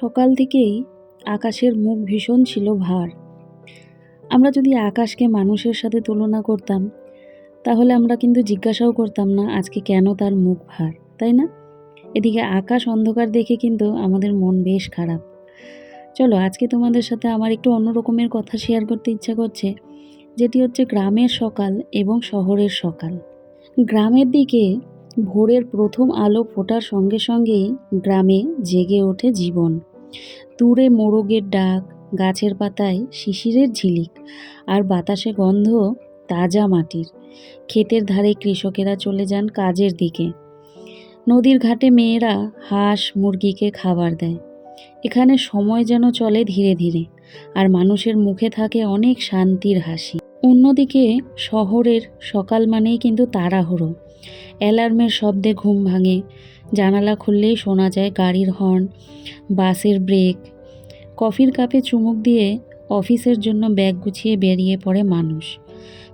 সকাল থেকেই আকাশের মুখ ভীষণ ছিল ভার। আমরা যদি আকাশকে মানুষের সাথে তুলনা করতাম, তাহলে আমরা কিন্তু জিজ্ঞাসাও করতাম না, আজকে কেন তার মুখ ভার, তাই না? এদিকে আকাশ অন্ধকার দেখে কিন্তু আমাদের মন বেশ খারাপ। চলো, আজকে তোমাদের সাথে আমার একটু অন্য রকমের কথা শেয়ার করতে ইচ্ছা করছে, যেটি হচ্ছে গ্রামের সকাল এবং শহরের সকাল। গ্রামের দিকে ভোরের প্রথম আলো ফোটার সঙ্গে সঙ্গেই গ্রামে জেগে ওঠে জীবন। দূরে মোরগের ডাক, গাছের পাতায় শিশিরের ঝিলিক, আর বাতাসে গন্ধ তাজা মাটির। ক্ষেতের ধারে কৃষকেরা চলে যান কাজের দিকে। নদীর ঘাটে মেয়েরা হাঁস মুরগিকে খাবার দেয়। এখানে সময় যেন চলে ধীরে ধীরে, আর মানুষের মুখে থাকে অনেক শান্তির হাসি। অন্যদিকে শহরের সকাল মানেই কিন্তু তাড়াহুড়ো। অ্যালার্মের শব্দে ঘুম ভাঙে। জানালা খুললেই শোনা যায় গাড়ির হর্ন, বাসের ব্রেক। কফির কাপে চুমুক দিয়ে অফিসের জন্য ব্যাগ গুছিয়ে বেরিয়ে পড়ে মানুষ।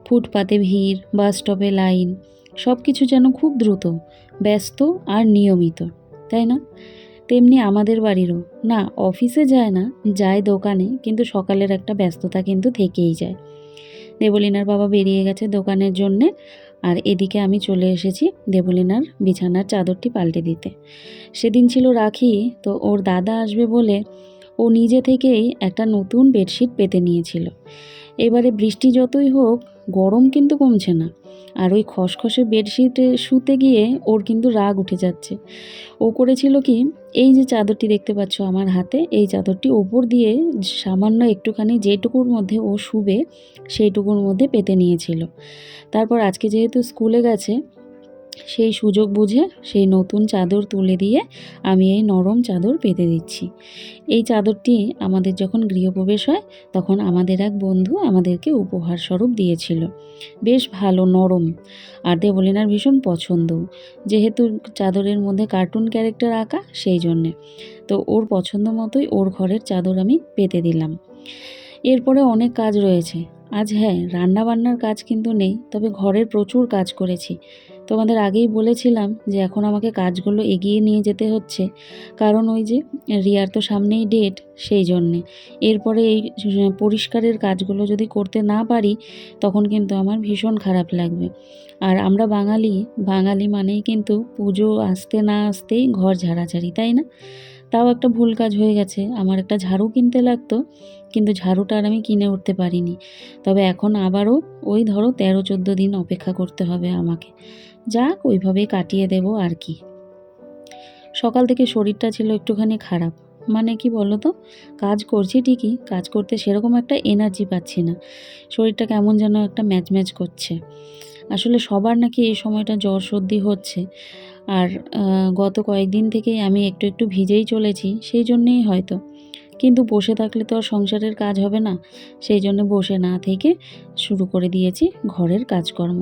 ফুটপাতে ভিড়, বাস স্টপে লাইন সব কিছু যেন খুব দ্রুত, ব্যস্ত আর নিয়মিত, তাই না? তেমনি আমাদের বাড়িরও। না, অফিসে যায় না, যায় দোকানে, কিন্তু সকালের একটা ব্যস্ততা কিন্তু থেকেই যায়। দেবলিনার বাবা বেরিয়ে গেছে দোকানের জন্যে। আর এদিকে আমি চলে এসেছি দেবলিনার বিছানার চাদরটি পাল্টে দিতে। সেদিন ছিল রাখি, তো ওর দাদা আসবে বলে ও নিজে থেকেই একটা নতুন বেডশিট পেতে নিয়েছিল। এবারে বৃষ্টি যতই হোক, গরম কিন্তু কমছে না। আর ওই খসখসে বেডশিটে শুতে গিয়ে ওর কিন্তু রাগ উঠে যাচ্ছে। ও করেছিল কি, এই যে চাদরটি দেখতে পাচ্ছ আমার হাতে, এই চাদরটি ওপর দিয়ে সামান্য একটুখানি যেটুকুর মধ্যে ও শুবে, সেইটুকুর মধ্যে পেতে নিয়েছিল। তারপর আজকে যেহেতু স্কুলে গেছে সেই সুযোগ বুঝে সেই নতুন চাদর তুলে দিয়ে আমি এই নরম চাদর পেতে দিচ্ছি। এই চাদরটি আমাদের যখন গৃহপ্রবেশ হয়, তখন আমাদের এক বন্ধু আমাদেরকে উপহার স্বরূপ দিয়েছিল। বেশ ভালো, নরম আর দেবলিনার ভীষণ পছন্দ। যেহেতু চাদরের মধ্যে কার্টুন ক্যারেক্টার আঁকা, সেই জন্যে। তো ওর পছন্দ মতোই ওর ঘরের চাদর আমি পেতে দিলাম। এরপরে অনেক কাজ রয়েছে। আজ হ্যাঁ রান্না বান্নার কাজ কিন্তু নেই, তবে ঘরের প্রচুর কাজ করেছি। তোমাদের আগেই বলেছিলাম যে এখন আমাকে কাজগুলো এগিয়ে নিয়ে যেতে হচ্ছে। কারণ ওই যে রিয়ার তো সামনেই ডেট সেই জন্যে। এরপরে এই পরিষ্কারের কাজগুলো যদি করতে না পারি, তখন কিন্তু আমার ভীষণ খারাপ লাগবে। আর আমরা বাঙালি বাঙালি মানেই কিন্তু পুজো আসতে না আসতেই ঘর ঝাড়াঝাড়ি, তাই না? তাও একটা ভুল কাজ হয়ে গেছে। আমার একটা ঝাড়ু কিনতে লাগতো, কিন্তু ঝাড়ুটা আর আমি কিনে উঠতে পারিনি। তবে এখন আবারও ওই ধরো তেরো চোদ্দ দিন অপেক্ষা করতে হবে আমাকে। যাক, ওইভাবেই কাটিয়ে দেব আর কি। সকাল থেকে শরীরটা ছিল একটুখানি খারাপ। মানে কি বলো তো কাজ করছি ঠিকই, কাজ করতে সেরকম একটা এনার্জি পাচ্ছি না। শরীরটা কেমন যেন একটা ম্যাচ ম্যাচ করছে। আসলে সবার নাকি এই সময়টা জ্বর সর্দি হচ্ছে। আর গত কয়েকদিন থেকেই আমি একটু একটু ভিজেই চলেছি, সেই জন্যেই হয়তো। কিন্তু বসে থাকলে তো আর সংসারের কাজ হবে না, সেই জন্য বসে না থেকে শুরু করে দিয়েছি ঘরের কাজকর্ম।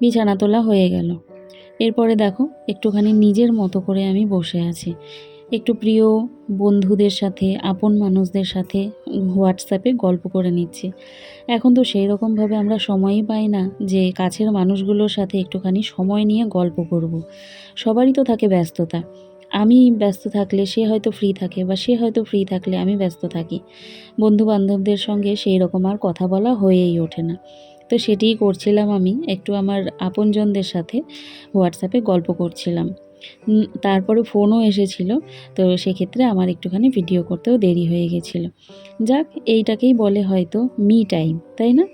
বিছানা তোলা হয়ে গেল। এরপরে দেখো, একটুখানি নিজের মতো করে আমি বসে আছি। একটু প্রিয় বন্ধুদের সাথে, আপন মানুষদের সাথে হোয়াটসঅ্যাপে গল্প করে নিচ্ছি। এখন তো সেই রকমভাবে আমরা সময়ই পাই না যে কাছের মানুষগুলোর সাথে একটুখানি সময় নিয়ে গল্প করব। সবারই তো থাকে ব্যস্ততা। আমি ব্যস্ত থাকলে সে হয়তো ফ্রি থাকে বা সে হয়তো ফ্রি থাকলে আমি ব্যস্ত থাকি। বন্ধু বান্ধবদের সঙ্গে সেই রকম আর কথা বলা হয়েই ওঠে না। তো সেটিই করছিলাম আমি। একটু আমার আপনজনদের সাথে হোয়াটসঅ্যাপে গল্প করছিলাম। তারপরে ফোনও এসেছিল, তো সেক্ষেত্রে আমার একটুখানি ভিডিও করতেও দেরি হয়ে গেছিল। যাক, এইটাকেই বলে হয়তো মি টাইম, তাই না?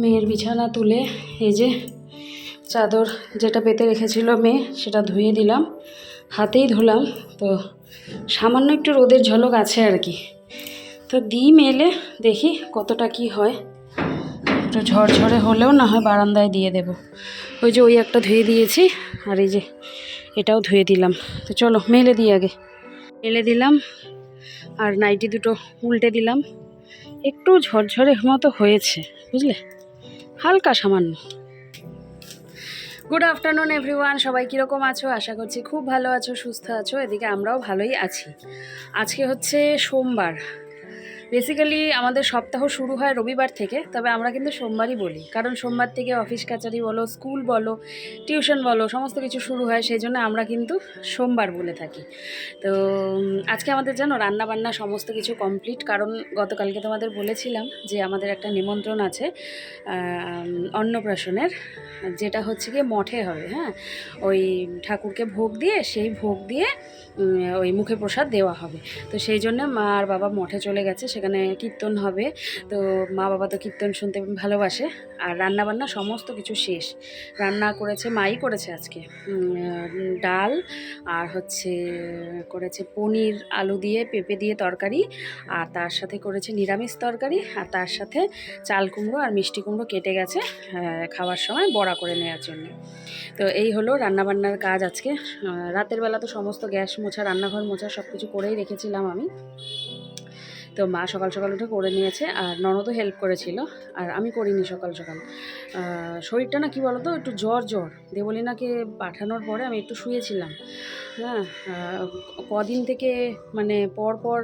মেয়ের বিছানা তুলে এই যে চাদর যেটা পেতে রেখেছিল মেয়ে, সেটা ধুয়ে দিলাম। হাতেই ধুলাম, তো সামান্য একটু রোদের ঝলক আছে আর কি। তো দিই মেলে, দেখি কতটা কি হয়। একটু ঝরঝরে হলেও না হয় বারান্দায় দিয়ে দেব। ওই যে ওই একটা ধুয়ে দিয়েছি, আর এই যে এটাও ধুয়ে দিলাম। তো চলো, মেলে দিই আগে। মেলে দিলাম, আর নাইটি দুটো উল্টে দিলাম। একটু ঝরঝরে মতো হয়েছে, বুঝলে? হালকা সামান্য। গুড আফটারনুন এভরিওয়ান সবাই কীরকম আছো? আশা করছি খুব ভালো আছো, সুস্থ আছো। এদিকে আমরাও ভালোই আছি। আজকে হচ্ছে সোমবার। বেসিক্যালি আমাদের সপ্তাহ শুরু হয় রবিবার থেকে, তবে আমরা কিন্তু সোমবারই বলি। কারণ সোমবার থেকে অফিস কাচারি বলো স্কুল বলো টিউশন বলো, সমস্ত কিছু শুরু হয়, সেই জন্য আমরা কিন্তু সোমবার বলে থাকি। তো আজকে আমাদের জানো রান্না বান্না সমস্ত কিছু কমপ্লিট কারণ গতকালকে তোমাদের বলেছিলাম যে আমাদের একটা নিমন্ত্রণ আছে অন্নপ্রাশনের, যেটা হচ্ছে গিয়ে মঠে হবে হ্যাঁ? ওই ঠাকুরকে ভোগ দিয়ে, সেই ভোগ দিয়ে ওই মুখে প্রসাদ দেওয়া হবে। তো সেই জন্য মা আর বাবা মঠে চলে গেছে সেখানে কীর্তন হবে। তো মা বাবা তো কীর্তন শুনতে ভালোবাসে। আর রান্না বান্না সমস্ত কিছু শেষ। রান্না করেছে, মাই করেছে আজকে। ডাল আর হচ্ছে করেছে পনির, আলু দিয়ে, পেঁপে দিয়ে তরকারি। আর তার সাথে করেছে নিরামিষ তরকারি। আর তার সাথে চাল কুমড়ো আর মিষ্টি কুমড়ো কেটে গেছে খাওয়ার সময় বড়া করে নেওয়ার জন্য। তো এই হলো রান্নাবান্নার কাজ আজকে। রাতের বেলা তো সমস্ত গ্যাস মোছা, রান্নাঘর মোছা সব কিছু করেই রেখেছিলাম আমি। তো মা সকাল সকাল উঠে করে নিয়েছে আর ননদও হেল্প করেছিল আর আমি করিনি সকাল সকাল। শরীরটা না কি বলতো, একটু জ্বর জ্বর। দেবলিনাকে পাঠানোর পরে আমি একটু শুয়েছিলাম। হ্যাঁ কদিন থেকে মানে পর পর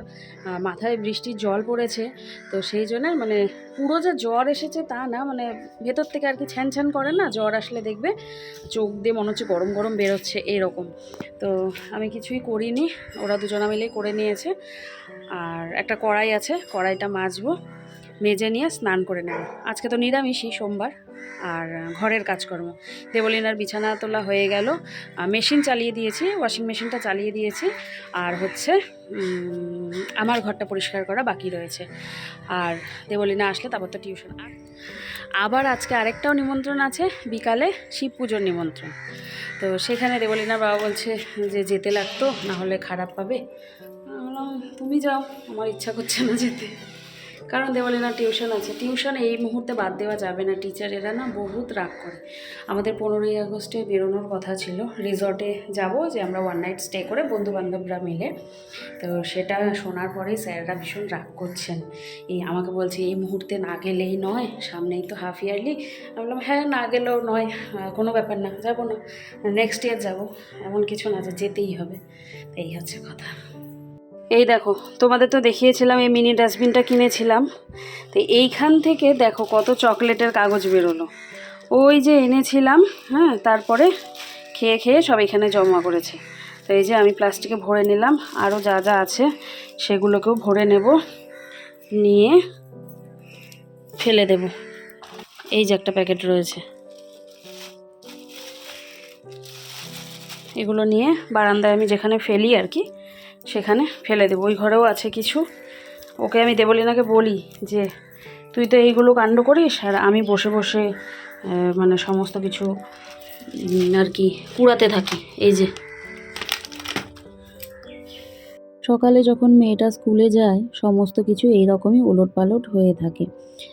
মাথায় বৃষ্টির জল পড়েছে। তো সেই জন্য মানে পুরো যে জ্বর এসেছে তা না মানে ভেতর থেকে আর কি ছ্যান ছ্যান করে না, জ্বর আসলে দেখবে চোখ দিয়ে মনে হচ্ছে গরম গরম বেরোচ্ছে এরকম। তো আমি কিছুই করিনি, ওরা দুজনা মিলেই করে নিয়েছে। আর একটা কড়াই আছে, কড়াইটা মাজবো, মেজে নিয়ে স্নান করে নেব। আজকে তো নিরামিষই সোমবার, আর ঘরের কাজকর্ম। দেবলিনার বিছানা তোলা হয়ে গেল মেশিন চালিয়ে দিয়েছি, ওয়াশিং মেশিনটা চালিয়ে দিয়েছি, আর হচ্ছে আমার ঘরটা পরিষ্কার করা বাকি রয়েছে। আর দেবলিনা আসলে তারপর তো টিউশন। আবার আজকে আরেকটাও নিমন্ত্রণ আছে, বিকালে শিব পুজোর নিমন্ত্রণ। তো সেখানে দেবলিনার বাবা বলছে যে যেতে লাগতো, না হলে খারাপ পাবে। বললাম, তুমি যাও, আমার ইচ্ছা করছে না যেতে। কারণ দেওয়ালে না টিউশন আছে। টিউশন এই মুহূর্তে বাদ দেওয়া যাবে না। টিচারেরা না বহুত রাগ করে। আমাদের পনেরোই আগস্টে বেরোনোর কথা ছিল। রিসর্টে যাব যে আমরা ওয়ান নাইট স্টে করে বন্ধু বান্ধবরা মিলে। তো সেটা শোনার পরেই স্যাররা ভীষণ রাগ করছেন। এই আমাকে বলছে, এই মুহূর্তে না গেলেই নয়, সামনেই তো হাফ ইয়ারলি আমি বললাম হ্যাঁ না গেলেও নয় কোনো ব্যাপার না, যাব না। নেক্সট ইয়ার যাব। এমন কিছু না যে যেতেই হবে। এই হচ্ছে কথা। এই দেখো, তোমাদের তো দেখিয়েছিলাম এই মিনি ডাস্টবিনটা কিনেছিলাম। তো এইখান থেকে দেখো কত চকলেটের কাগজ বেরোলো। ওই যে এনেছিলাম হ্যাঁ তারপরে খেয়ে খেয়ে সব এখানে জমা করেছে। তো এই যে আমি প্লাস্টিকে ভরে নিলাম আরও যা যা আছে সেগুলোকেও ভরে নেব, নিয়ে ফেলে দেব। এই যে একটা প্যাকেট রয়েছে। এগুলো নিয়ে বারান্দায় আমি যেখানে ফেলি আর কি সেখানে ফেলে দেবো। ওই ঘরেও আছে কিছু। ওকে আমি দেবলিনাকে বলি যে, তুই তো এইগুলো কাণ্ড করিস, আর আমি বসে বসে মানে সমস্ত কিছু আর কি কুড়াতে থাকি। এই যে। সকালে যখন মেয়েটা স্কুলে যায়, সমস্ত কিছু এইরকমই ওলট পালট হয়ে থাকে।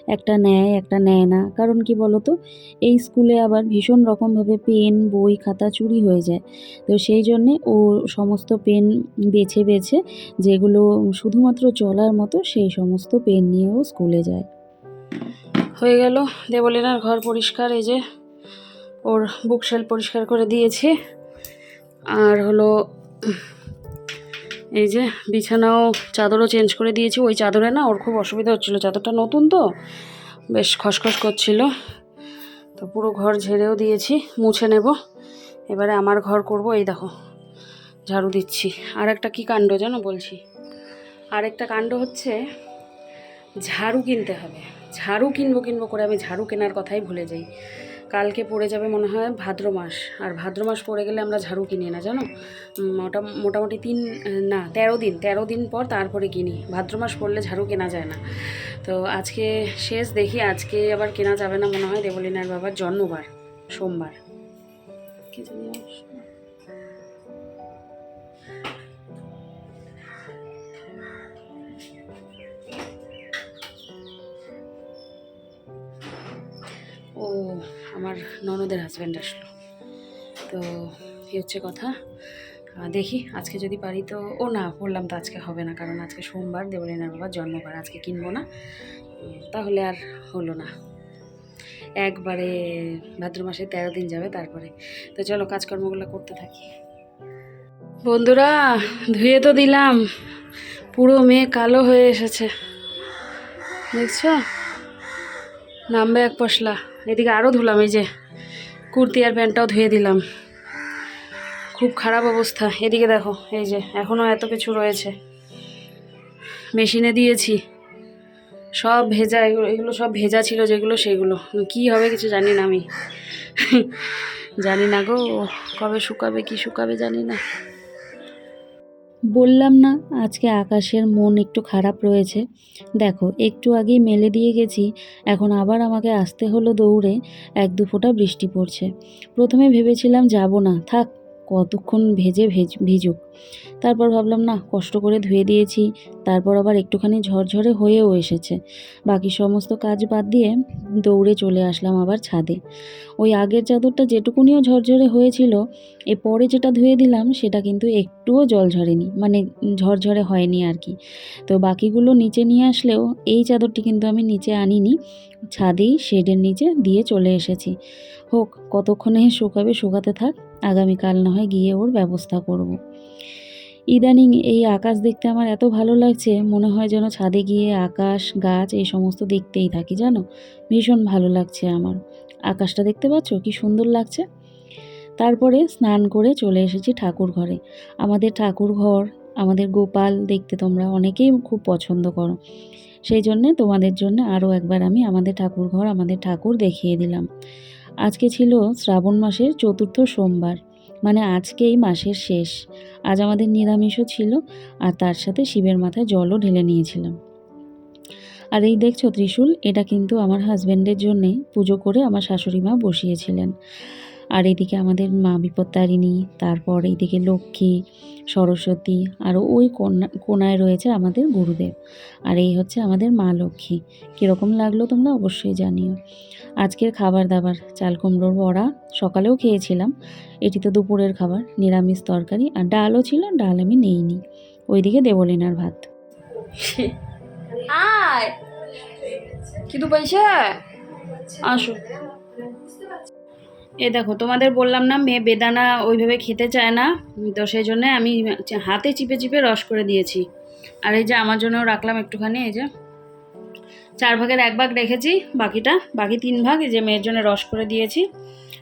একটা নেয় একটা নেয় না। কারণ কি বলতো? এই স্কুলে আবার ভীষণ রকমভাবে পেন, বই, খাতা চুরি হয়ে যায়। তো সেই জন্যে ও সমস্ত পেন বেছে বেছে যেগুলো শুধুমাত্র চলার মতো সেই সমস্ত পেন নিয়েও স্কুলে যায়। হয়ে গেল দেবলিনার ঘর পরিষ্কার, এই যে ওর বুকশেল পরিষ্কার করে দিয়েছি। আর হলো এই যে বিছানাও চাদরও চেঞ্জ করে দিয়েছি। ওই চাদরে না ওর খুব অসুবিধা হচ্ছিল। চাদরটা নতুন তো, বেশ খসখস করছিল। তো পুরো ঘর ঝেড়েও দিয়েছি, মুছে নেব। এবারে আমার ঘর করব, এই দেখো, ঝাড়ু দিচ্ছি। আর একটা কী কাণ্ড জানো বলছি? আর একটা কাণ্ড হচ্ছে, ঝাড়ু কিনতে হবে। ঝাড়ু কিনবো কিনবো করে আমি ঝাড়ু কেনার কথাই ভুলে যাই। কালকে পড়ে যাবে মনে হয় ভাদ্র মাস। আর ভাদ্র মাস পড়ে গেলে আমরা ঝাড়ু কিনি না জানো? মোটা মোটামুটি তিন না, তেরো দিন। তেরো দিন পর তারপরে কিনি। ভাদ্র মাস পড়লে ঝাড়ু কেনা যায় না। তো আজকে শেষ, দেখি আজকে আবার কেনা যাবে না মনে হয়। দেবলিনার বাবার জন্মবার, সোমবার। ও আমার ননদের হাজব্যান্ড আসলো। তো এই হচ্ছে কথা। দেখি আজকে যদি পারি তো, ও না, বললাম তো আজকে হবে না, কারণ আজকে সোমবার, দেবলিনার বাবার জন্মবার, আজকে কিনবো না। তাহলে আর হলো না। একবারে ভাদ্র মাসে তেরো দিন যাবে তারপরে। তো চলো, কাজকর্মগুলো করতে থাকি। বন্ধুরা, ধুয়ে তো দিলাম। পুরো মেয়ে কালো হয়ে এসেছে। দেখছ? নামবে এক পশলা। এদিকে আরও ধুলাম, এই যে কুর্তি আর প্যান্টটাও ধুয়ে দিলাম। খুব খারাপ অবস্থা। এদিকে দেখো, এই যে এখনও এত কিছু রয়েছে। মেশিনে দিয়েছি। সব ভেজা, এগুলো এগুলো সব ভেজা ছিল, যেগুলো সেগুলো। কি হবে কিছু জানি না আমি। জানি না গো, কবে শুকাবে, কি শুকাবে জানি না। বললাম না, আজকে আকাশের মন একটু খারাপ রয়েছে। দেখো, একটু আগেই মেলে দিয়ে গেছি, এখন আবার আমাকে আসতে হলো দৌড়ে, এক দু ফোঁটা বৃষ্টি পড়ছে। প্রথমে ভেবেছিলাম যাব না, থাক কতক্ষণ ভেজে ভেজ, ভিজুক। তারপর ভাবলাম, না, কষ্ট করে ধুয়ে দিয়েছি। তারপর আবার একটুখানি ঝরঝরে হয়েও এসেছে। বাকি সমস্ত কাজ বাদ দিয়ে দৌড়ে চলে আসলাম আবার ছাদে। ওই আগের চাদরটা যেটুকুনিও ঝরঝরে হয়েছিল, এ পরে যেটা ধুয়ে দিলাম, সেটা কিন্তু একটুও জল ঝরেনি মানে ঝরঝরে হয়নি আর কি। তো বাকিগুলো নিচে নিয়ে আসলেও এই চাদরটি কিন্তু আমি নিচে আনিনি, ছাদেই শেডের নিচে দিয়ে চলে এসেছি। হোক, কতক্ষণে শুকাবে, শুকাতে থাক। আগামীকাল না হয় গিয়ে ওর ব্যবস্থা করব। ইদানিং এই আকাশ দেখতে আমার এত ভালো লাগছে, মনে হয় যেন ছাদে গিয়ে আকাশ, গাছ এই সমস্ত দেখতেই থাকি, জানো? ভীষণ ভালো লাগছে আমার। আকাশটা দেখতে পাচ্ছ? কি সুন্দর লাগছে। তারপরে স্নান করে চলে এসেছি ঠাকুর ঘরে। আমাদের ঠাকুর ঘর, আমাদের গোপাল দেখতে তোমরা অনেকেই খুব পছন্দ করো। সেই জন্যে তোমাদের জন্য আরও একবার আমি আমাদের ঠাকুর ঘর, আমাদের ঠাকুর দেখিয়ে দিলাম। আজকে ছিল শ্রাবণ মাসের চতুর্থ সোমবার মানে আজকেই মাসের শেষ। আজ আমাদের নিরামিষও ছিল, আর তার সাথে শিবের মাথায় জলও ঢেলে নিয়েছিলাম। আর এই দেখছ ত্রিশূল, এটা কিন্তু আমার হাজব্যান্ডের জন্যে পুজো করে আমার শাশুড়ি মা বসিয়েছিলেন। আর এদিকে আমাদের মা বিপত্তারিণী, তারপর এইদিকে লক্ষ্মী, সরস্বতী আর ওই কোনা কোনায় রয়েছে আমাদের গুরুদেব। আর এই হচ্ছে আমাদের মা লক্ষ্মী। কীরকম লাগল তোমরা অবশ্যই জানিও। আজকের খাবার দাবার, চাল কুমড়োর বড়া সকালেও খেয়েছিলাম। এটি তো দুপুরের খাবার, নিরামিষ তরকারি আর ডালও ছিল, ডাল আমি নেইনি। ওইদিকে দেবলিনার ভাত। আয়! কিন্তু পয়সা আসো। এ দেখো, তোমাদের বললাম না, মেয়ে বেদানা ওইভাবে খেতে চায় না। তো সেই জন্য আমি হাতে চিপে চিপে রস করে দিয়েছি। আর এই যে আমার জন্য রাখলাম একটুখানি, এই যে। চার ভাগের এক ভাগ রেখেছি বাকিটা, বাকি তিন ভাগ যে মেয়ের জন্য রস করে দিয়েছি।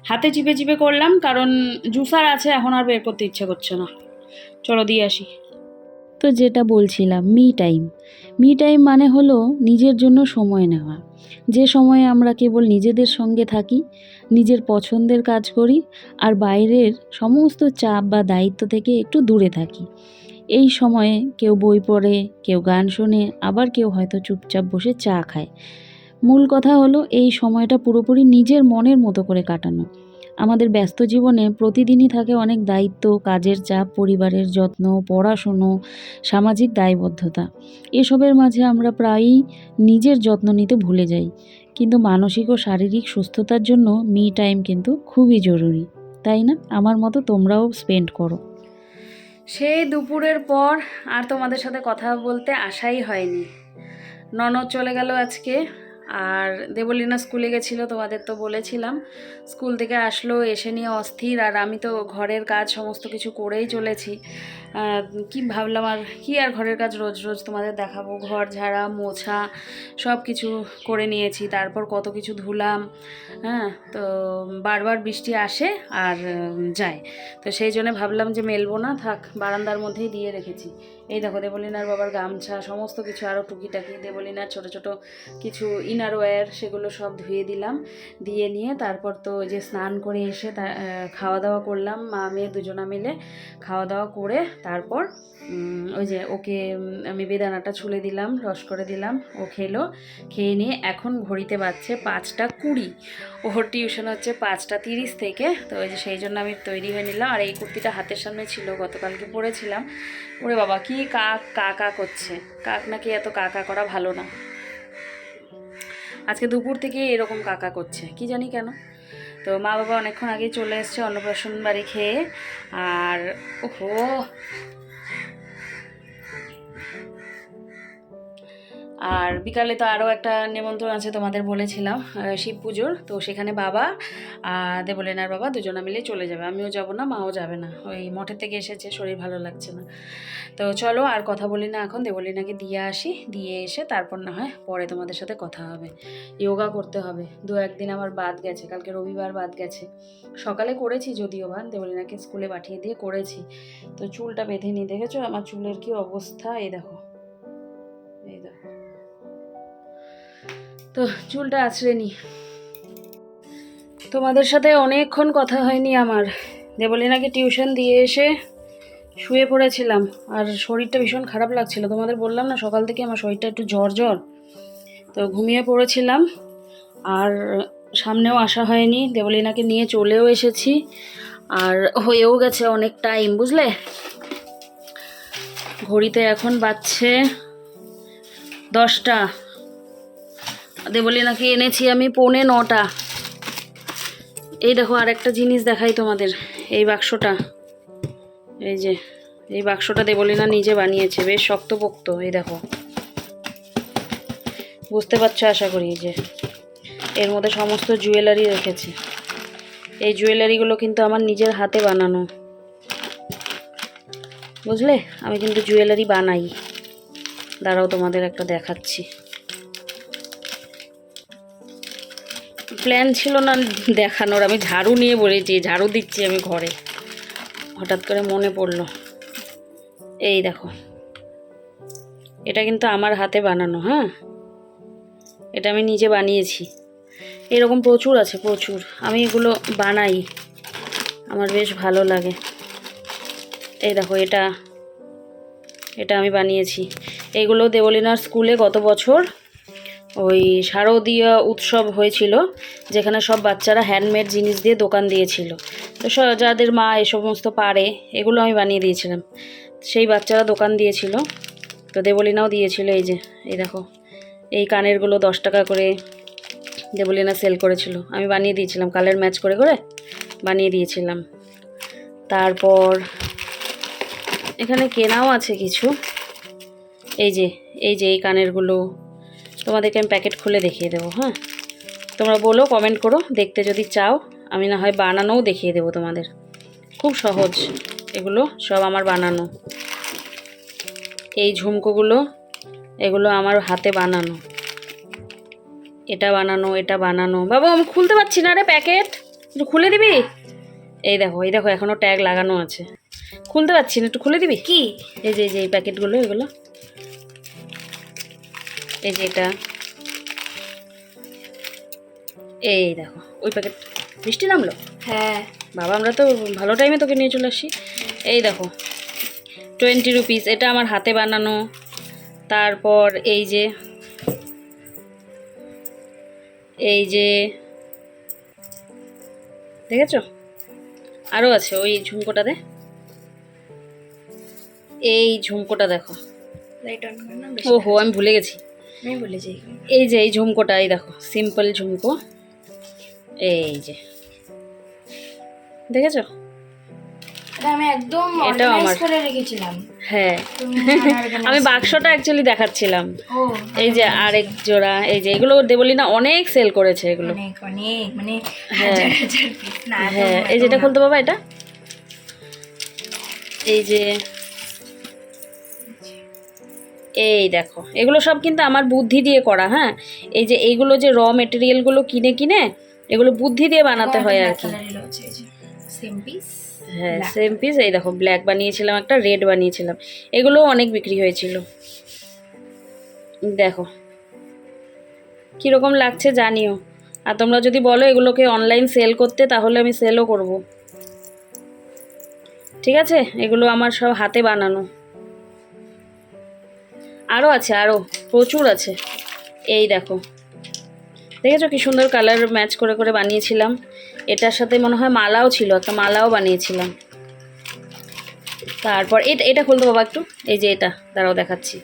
হাতে চিপে চিপে করলাম, কারণ জুসার আছে, এখন আর বের করতে ইচ্ছে করছে না। চলো দিয়ে আসি। তো যেটা বলছিলাম, মি টাইম। মি টাইম মানে হলো নিজের জন্য সময় নেওয়া। যে সময়ে আমরা কেবল নিজেদের সঙ্গে থাকি, নিজের পছন্দের কাজ করি, আর বাইরের সমস্ত চাপ বা দায়িত্ব থেকে একটু দূরে থাকি। এই সময়ে কেউ বই পড়ে, কেউ গান শোনে, আবার কেউ হয়তো চুপচাপ বসে চা খায়। মূল কথা হলো এই সময়টা পুরোপুরি নিজের মনের মতো করে কাটানো। আমাদের ব্যস্ত জীবনে প্রতিদিনই থাকে অনেক দায়িত্ব, কাজের চাপ, পরিবারের যত্ন, পড়াশুনো, সামাজিক দায়বদ্ধতা। এসবের মাঝে আমরা প্রায়ই নিজের যত্ন নিতে ভুলে যাই। কিন্তু মানসিক ও শারীরিক সুস্থতার জন্য মি টাইম কিন্তু খুবই জরুরি। তাই না? আমার মতো তোমরাও স্পেন্ড করো। সেই দুপুরের পর আর তোমাদের সাথে কথা বলতে আসাই হয়নি। ননদ চলে গেল আজকে, আর দেবলীনা স্কুলে গেছিল, তোমাদের তো বলেছিলাম। স্কুল থেকে আসলো, এসে নিয়ে অস্থির, আর আমি তো ঘরের কাজ সমস্ত কিছু করেই চলেছি। কি ভাবলাম আর কি আর ঘরের কাজ রোজ রোজ তোমাদের দেখাবো? ঘর ঝাড়া, মোছা সব কিছু করে নিয়েছি, তারপর কত কিছু ধুলাম হ্যাঁ? তো বারবার বৃষ্টি আসে আর যায়। তো সেই জন্য ভাবলাম যে মেলবো না, থাক, বারান্দার মধ্যেই দিয়ে রেখেছি। এই দেখো দেবলিনার বাবার গামছা, সমস্ত কিছু আরও টুকিটাকি, দেবলিনার ছোট ছোট কিছু ইনার ওয়্যার সেগুলো সব ধুয়ে দিলাম। দিয়ে নিয়ে তারপর তো যে স্নান করে এসে তা খাওয়া দাওয়া করলাম, মা মেয়ে দুজনা মিলে খাওয়া দাওয়া করে তারপর ওই যে ওকে আমি বেদানাটা ছুলে দিলাম, রস করে দিলাম, ও খেলো, খেয়ে নিয়ে এখন ঘড়িতে বাজছে পাঁচটা কুড়ি। ওর টিউশন হচ্ছে পাঁচটা তিরিশ থেকে, তো ওই যে সেই জন্য আমি তৈরি হয়ে নিলাম। আর এই কুর্তিটা হাতের সামনে ছিল, গতকালকে পরেছিলাম। ওরে বাবা, কি কাক কাকা করছে? কাক নাকি এত কাকা করা ভালো না? আজকে দুপুর থেকে এরকম কাকা করছে, কি জানি কেন? তো মা বাবা অনেকক্ষণ আগে চলে এসছে অন্নপ্রাশন বাড়ি খেয়ে, আর ওহো আর বিকালে তো আরও একটা নিমন্ত্রণ আছে তোমাদের বলেছিলাম শিব পুজোর। তো সেখানে বাবা আর দেবলেনার বাবা দুজনা মিলে চলে যাবে। আমিও যাব না, মাও যাবে না। ওই মঠের থেকে এসেছে, শরীর ভালো লাগছে না। তো চলো আর কথা বলি না এখন, দেবলিনাকে দিয়ে আসি। দিয়ে এসে তারপর না হয় পরে তোমাদের সাথে কথা হবে। যোগা করতে হবে। দু একদিন আমার বাদ গেছে, কালকে রবিবার বাদ গেছে। সকালে করেছি যদিও বা, দেবলিনাকে স্কুলে পাঠিয়ে দিয়ে করেছি। তো চুলটা বেঁধে নিয়ে দেখেছ? আমার চুলের কি অবস্থা? এই দেখো। এই দেখো। তো চুলটা আছড়ে নি। তোমাদের সাথে অনেকক্ষণ কথা হয়নি আমার। দেবলিনাকে টিউশন দিয়ে এসে শুয়ে পড়েছিলাম, আর শরীরটা ভীষণ খারাপ লাগছিল। তোমাদের বললাম না, সকাল থেকে আমার শরীরটা একটু জ্বর জ্বর। তো ঘুমিয়ে পড়েছিলাম, আর সামনেও আসা হয়নি। দেবলিনাকে নিয়ে চলেও এসেছি, আর হয়েও গেছে অনেক টাইম বুঝলে? ঘড়িতে এখন বাজছে দশটা। দেবলিনাকে এনেছি আমি পৌনে নটা। এই দেখো আর একটা জিনিস দেখাই তোমাদের, এই বাক্সটা। এই যে, এই বাক্সটা দেবলিনা নিজে বানিয়েছে, বেশ শক্তপোক্ত, এই দেখো। বুঝতে পারছ আশা করি যে, এর মধ্যে সমস্ত জুয়েলারি রেখেছে। এই জুয়েলারিগুলো কিন্তু আমার নিজের হাতে বানানো। বুঝলে? আমি কিন্তু জুয়েলারি বানাই। দাঁড়াও তোমাদের একটা দেখাচ্ছি। প্ল্যান ছিল না দেখানোর, আমি ঝাড়ু নিয়ে বলেছি, ঝাড়ু দিচ্ছি আমি ঘরে। হঠাৎ করে মনে পড়ল, এই দেখো, এটা কিন্তু আমার হাতে বানানো হ্যাঁ? এটা আমি নিজে বানিয়েছি। এরকম প্রচুর আছে, প্রচুর। আমি এগুলো বানাই, আমার বেশ ভালো লাগে। এই দেখো, এটা এটা আমি বানিয়েছি। এইগুলো দেবলিনার স্কুলে গত বছর ওই শারদীয় উৎসব হয়েছিল, যেখানে সব বাচ্চারা হ্যান্ডমেড জিনিস দিয়ে দোকান দিয়েছিল। তো যাদের মা এ সমস্ত পারে, এগুলো আমি বানিয়ে দিয়েছিলাম। সেই বাচ্চারা দোকান দিয়েছিল। তো দেবলিনাও দিয়েছিল এই যে, এই দেখো, এই কানেরগুলো দশ টাকা করে দেবলিনা সেল করেছিল। আমি বানিয়ে দিয়েছিলাম কালার ম্যাচ করে করে বানিয়ে দিয়েছিলাম। তারপর এখানে কেনাও আছে কিছু। এই যে এই যে এই কানেরগুলো। তোমাদেরকে আমি প্যাকেট খুলে দেখিয়ে দেবো হ্যাঁ? তোমরা বলো কমেন্ট করো দেখতে যদি চাও আমি না হয় বানানোও দেখিয়ে দেবো তোমাদের। খুব সহজ এগুলো সব আমার বানানো। এই ঝুমকোগুলো এগুলো আমার হাতে বানানো। এটা বানানো এটা বানানো। বাবা আমি খুলতে পারছি না রে প্যাকেট। একটু খুলে দিবি? এই দেখো এই দেখো এখনও ট্যাগ লাগানো আছে। খুলতে পারছি না একটু খুলে দিবি? কি? এই যে এই যে এই প্যাকেটগুলো এগুলো। এই যে এটা এই দেখো ওই প্যাকেট। বৃষ্টি নামলো? হ্যাঁ। বাবা আমরা তো ভালো টাইমে তোকে নিয়ে চলে আসি। এই দেখো টোয়েন্টি রুপিস এটা আমার হাতে বানানো। তারপর এই যে এই যে দেখেছ? আরও আছে ওই ঝুমকোটা দে। এই ঝুমকোটা দেখো। ওহো আমি ভুলে গেছি। আমি বলেছি এই যে এই ঝুমকোটা এই দেখো সিম্পল ঝুমকো। এই যে। দেখেছ? এটা আমি একদম এটাও আমার। করে রেখেছিলাম। হ্যাঁ। আমি বাক্সটা অ্যাকচুয়ালি দেখাচ্ছিলাম। এই যে আরেক জোড়া এই যে এগুলো দেবলি না অনেক সেল করেছে এগুলো। অনেক মানে হ্যাঁ। হ্যাঁ। এই যেটা খুলতে বাবা এটা? এই যে এই দেখো এগুলো সব কিন্তু আমার বুদ্ধি দিয়ে করা হ্যাঁ? এই যে এইগুলো যে র মেটেরিয়ালগুলো কিনে কিনে এগুলো বুদ্ধি দিয়ে বানাতে হয় আর কি। হ্যাঁ সেম পিস এই দেখো ব্ল্যাক বানিয়েছিলাম একটা রেড বানিয়েছিলাম এগুলো অনেক বিক্রি হয়েছিল। দেখো কীরকম লাগছে জানিও। আর তোমরা যদি বলো এগুলোকে অনলাইন সেল করতে তাহলে আমি সেলও করব। ঠিক আছে? এগুলো আমার সব হাতে বানানো। আরও আছে আরও প্রচুর আছে। এই দেখো। দেখেছ কি সুন্দর কালার ম্যাচ করে করে বানিয়েছিলাম? এটার সাথে মনে হয় মালাও ছিল, একটা মালাও বানিয়েছিলাম। তারপর এটা এটা খুলতে বাবা একটু। এই যে এটা, দাঁড়াও দেখাচ্ছি।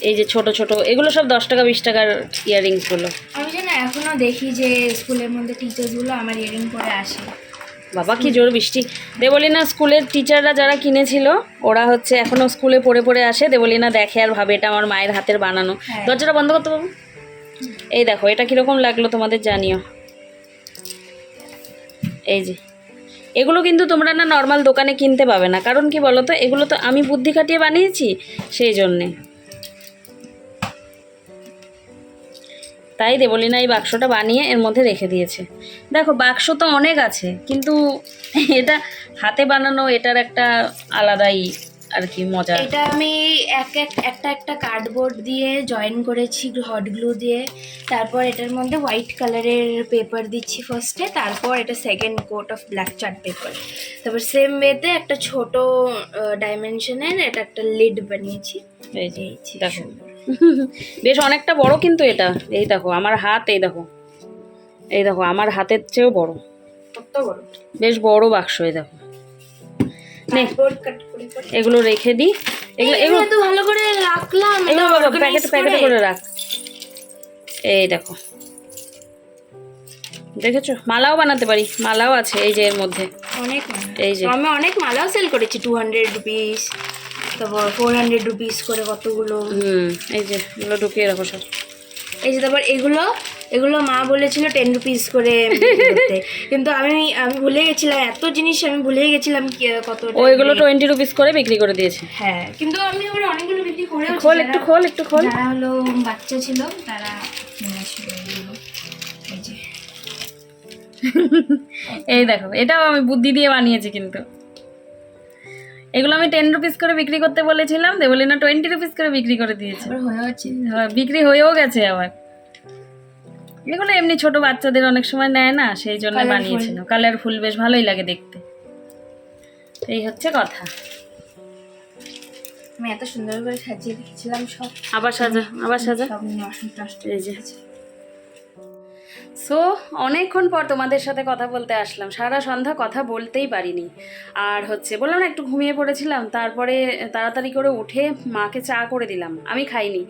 এই যে ছোট ছোট, এগুলো সব দশ টাকা, বিশ টাকার ইয়াররিংসগুলো আমি জানো এখনও দেখি যে স্কুলের মধ্যে টিচারগুলো আমার ইয়ারিং পরে আসে। বাবা কি জোর বৃষ্টি। দেবলিনা স্কুলের টিচাররা যারা কিনেছিল ওরা হচ্ছে এখনও স্কুলে পড়ে পড়ে আসে। দেবলিনা দেখে আর ভাবে এটা আমার মায়ের হাতের বানানো। হ্যাঁ। দরজাটা বন্ধ করতে পারব এই দেখো এটা কীরকম লাগল তোমাদের জানিও। এই যে। এগুলো কিন্তু তোমরা না নর্মাল দোকানে কিনতে পাবে না। কারণ কি বলো তো এগুলো তো আমি বুদ্ধি খাটিয়ে বানিয়েছি সেই জন্যে। তাই দেবলিনা এই বাক্সটা বানিয়ে এর মধ্যে রেখে দিয়েছে। দেখো, বাক্স তো অনেক আছে, কিন্তু এটা হাতে বানানো, এটার একটা আলাদাই আর কি মজা। এটা আমি এক এক, একটা একটা কার্ডবোর্ড দিয়ে জয়েন করেছি হট গ্লু দিয়ে। তারপর এটার মধ্যে হোয়াইট কালারের পেপার দিচ্ছি ফার্স্টে তারপর এটা second coat of black chart paper তারপর সেম ওয়েতে একটা ছোট ডাইমেনশনের এটা একটা লিড বানিয়েছি। এই যে দেখো। বেশ অনেকটা বড় কিন্তু এটা। এই দেখো আমার হাত এই দেখো। এই দেখো আমার হাতের চেয়েও বড়। বেশ বড় বাক্স এই দেখো। এগুলো রেখে দিই এগুলো এগুলো এগুলো তো ভালো করে রাখলাম এগুলো প্যাকেটে প্যাকেটে করে রাখ। এই দেখো। দেখেছ? মালাও বানাতে পারি। মালাও আছে এই যে এর মধ্যে। অনেক এই যে। আমি অনেক মালাও সেল করেছি টু হান্ড্রেড রুপিস তারপর ফোর হান্ড্রেড রুপিস করে কতগুলো। হুম এই যে এগুলো ঢুকিয়ে রাখো সব। এই যে তারপর এগুলো এগুলো মা বলেছিল টেন রুপিস করে কিন্তু আমি আমি ভুলে গেছিলাম এত জিনিস আমি ভুলে গেছিলাম কত ও এগুলো টোয়েন্টি রুপিস করে বিক্রি করে দিয়েছে। হ্যাঁ কিন্তু আমি আবার অনেকগুলো বিক্রি করেও খোল একটু খোল একটু খোল। যারা হলো বাচ্চা ছিল তারা এই দেখো এটাও আমি বুদ্ধি দিয়ে বানিয়েছি কিন্তু। এগুলো আমি টেন রুপিস করে বিক্রি করতে বলেছিলাম দেবলিনা টোয়েন্টি রুপিস করে বিক্রি করে দিয়েছে। হয়ে বিক্রি হয়েও গেছে আবার। এগুলো এমনি ছোট বাচ্চাদের অনেক সময় নেয় না সেই জন্য. বানিয়েছিল। কালারফুল বেশ ভালোই লাগে দেখতে। এই হচ্ছে কথা। আমি এত সুন্দর করে সাজিয়ে রেখেছিলাম সব। আবার সাজা আবার সাজা। এই যে। সো অনেকক্ষণ পর তোমাদের সাথে কথা বলতে আসলাম। সারা সন্ধ্যা কথা বলতেই পারিনি। আর হচ্ছে, বললাম না, একটু ঘুমিয়ে পড়েছিলাম। তারপরে তাড়াতাড়ি করে উঠে মাকে চা করে দিলাম। আমি খাইনি।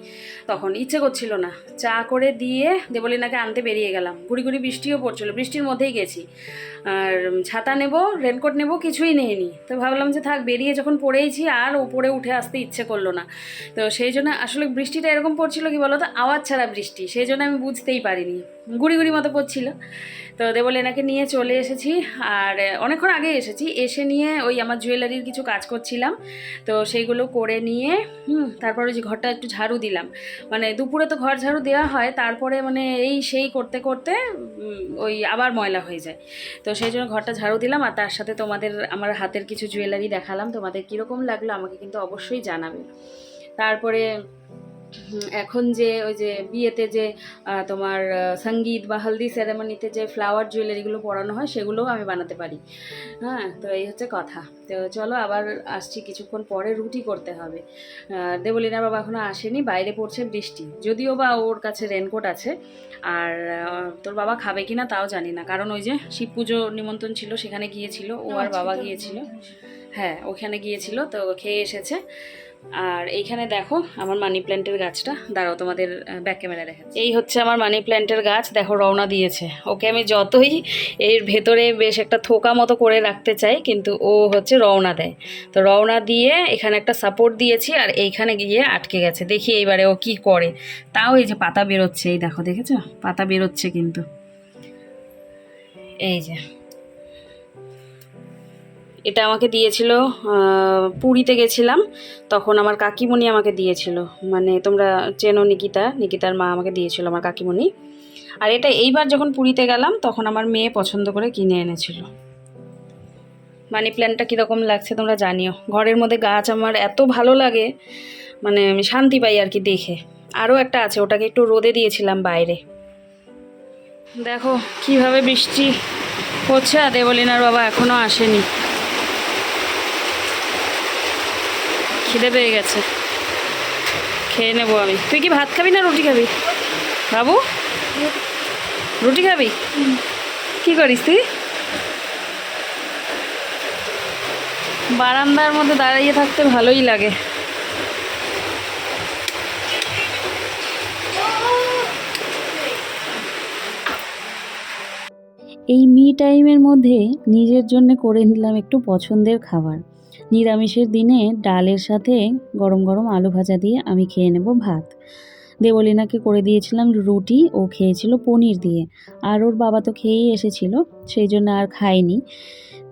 তখন ইচ্ছে করছিল না। চা করে দিয়ে দেবলিনাকে আনতে বেরিয়ে গেলাম। গুড়ি গুড়ি বৃষ্টিও পড়ছিল। বৃষ্টির মধ্যেই গেছি। আর ছাতা নেব, রেনকোট নেব, কিছুই নেইনি। তো ভাবলাম যে থাক, বেরিয়ে যখন পড়েইছি, আর উপরে উঠে আসতে ইচ্ছে করল না। তো সেই জন্য আসলে বৃষ্টিটা এরকম পড়ছিল কি বলো তো আওয়াজ ছাড়া বৃষ্টি। সেই জন্য আমি বুঝতেই পারিনি। গুড়ি গুড়ি মতো পড়ছিল তো দেবলেনাকে নিয়ে চলে এসেছি আর অনেকক্ষণ আগে এসেছি। এসে নিয়ে ওই আমার জুয়েলারির কিছু কাজ করছিলাম। তো সেইগুলো করে নিয়ে তারপর যে ঘরটা একটু ঝাড়ু দিলাম। মানে দুপুরে তো ঘর ঝাড়ু দেওয়া হয়, তারপরে মানে এই সেই করতে করতে ওই আবার ময়লা হয়ে যায়। তো সেই জন্য ঘরটা ঝাড়ু দিলাম আর তার সাথে তোমাদের, আমার হাতের কিছু জুয়েলারি দেখালাম। তোমাদের কীরকম লাগল আমাকে কিন্তু অবশ্যই জানাবে। তারপরে এখন যে ওই যে বিয়েতে যে তোমার সংগীত বা হলদি সেরেমনিতে যে ফ্লাওয়ার জুয়েলারিগুলো পরানো হয় সেগুলোও আমি বানাতে পারি। হ্যাঁ তো এই হচ্ছে কথা। তো চলো আবার আসছি কিছুক্ষণ পরে রুটি করতে হবে। আহ, দেবলীনার বাবা এখনও আসেনি বাইরে পড়ছে বৃষ্টি। যদিও বা ওর কাছে রেনকোট আছে আর তোর বাবা খাবে কি না তাও জানি না। কারণ ওই যে শিব পুজো নিমন্ত্রণ ছিল সেখানে গিয়েছিল ও আর বাবা গিয়েছিল। হ্যাঁ ওখানে গিয়েছিল তো খেয়ে এসেছে। আর এইখানে দেখো আমার মানি প্ল্যান্টের গাছটা। দাঁড়াও, তোমাদের ব্যাক ক্যামেরা দেখাচ্ছি। এই হচ্ছে আমার মানি প্ল্যান্টের গাছ। দেখো, রওনা দিয়েছে। ওকে আমি যতই এর ভেতরে বেশ একটা থোকা মতো করে রাখতে চাই, কিন্তু ও হচ্ছে রওনা দেয়। তো রওনা দিয়ে এখানে একটা সাপোর্ট দিয়েছি আর এইখানে গিয়ে আটকে গেছে। দেখি এইবারে ও কি করে। তাও এই যে পাতা বেরোচ্ছে। এই দেখো, দেখেছ? পাতা বেরোচ্ছে কিন্তু। এই যে। এটা আমাকে দিয়েছিল পুরীতে গেছিলাম, তখন আমার কাকিমণি আমাকে দিয়েছিল। মানে তোমরা চেনো নিকিতা, নিকিতার মা আমাকে দিয়েছিল আমার কাকিমণি। আর এটা এইবার যখন পুরীতে গেলাম, তখন আমার মেয়ে পছন্দ করে কিনে এনেছিল। মানি প্ল্যান্টটা কীরকম লাগছে তোমরা জানিও। ঘরের মধ্যে গাছ আমার এত ভালো লাগে মানে আমি শান্তি পাই আর কি দেখে। আরও একটা আছে, ওটাকে একটু রোদে দিয়েছিলাম বাইরে। দেখো, কীভাবে বৃষ্টি হচ্ছে, আর দেবলিনার বাবা এখনও আসেনি। খিদে পেয়ে গেছে। খেয়ে নেব আমি। তুই কি ভাত খাবি না রুটি খাবি? বাবু? রুটি খাবি? কি করিস তুই? বারান্দার মধ্যে দাঁড়িয়ে থাকতে ভালোই লাগে। এই মি টাইমের মধ্যে নিজের জন্য করে নিলাম একটু পছন্দের খাবার। নিরামিষের দিনে ডালের সাথে গরম গরম আলু ভাজা দিয়ে আমি খেয়ে নেব ভাত। দেবলিনাকে করে দিয়েছিলাম রুটি, ও খেয়েছিল পনির দিয়ে। আর ওর বাবা তো খেয়েই এসেছিল, সেই জন্য আর খায়নি।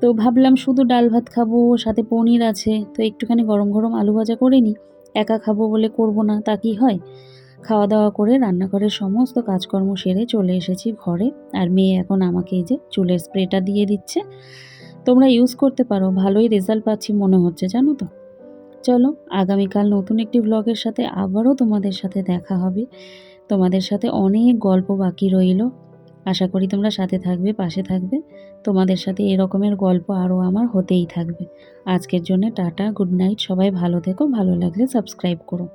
তো ভাবলাম শুধু ডাল ভাত খাব সাথে পনির আছে, তো একটুখানি গরম গরম আলু ভাজা করে নিই একা খাব বলে করব না, তা কি হয়? খাওয়া দাওয়া করে রান্নাঘরের সমস্ত কাজকর্ম সেরে চলে এসেছি ঘরে। আর মেয়ে এখন আমাকে এই যে চুলের স্প্রেটা দিয়ে দিচ্ছে। তোমরা ইউজ করতে পারো, ভালোই রেজাল্ট পাচ্ছি মনে হচ্ছে, জানো তো? চলো, আগামীকাল নতুন একটি ব্লগের সাথে আবারও তোমাদের সাথে দেখা হবে। তোমাদের সাথে অনেক গল্প বাকি রইল। আশা করি তোমরা সাথে থাকবে, পাশে থাকবে। তোমাদের সাথে এরকমের গল্প আরও আমার হতেই থাকবে। আজকের জন্য টাটা গুড নাইট সবাই ভালো থেকো, ভালো লাগলে সাবস্ক্রাইব করো।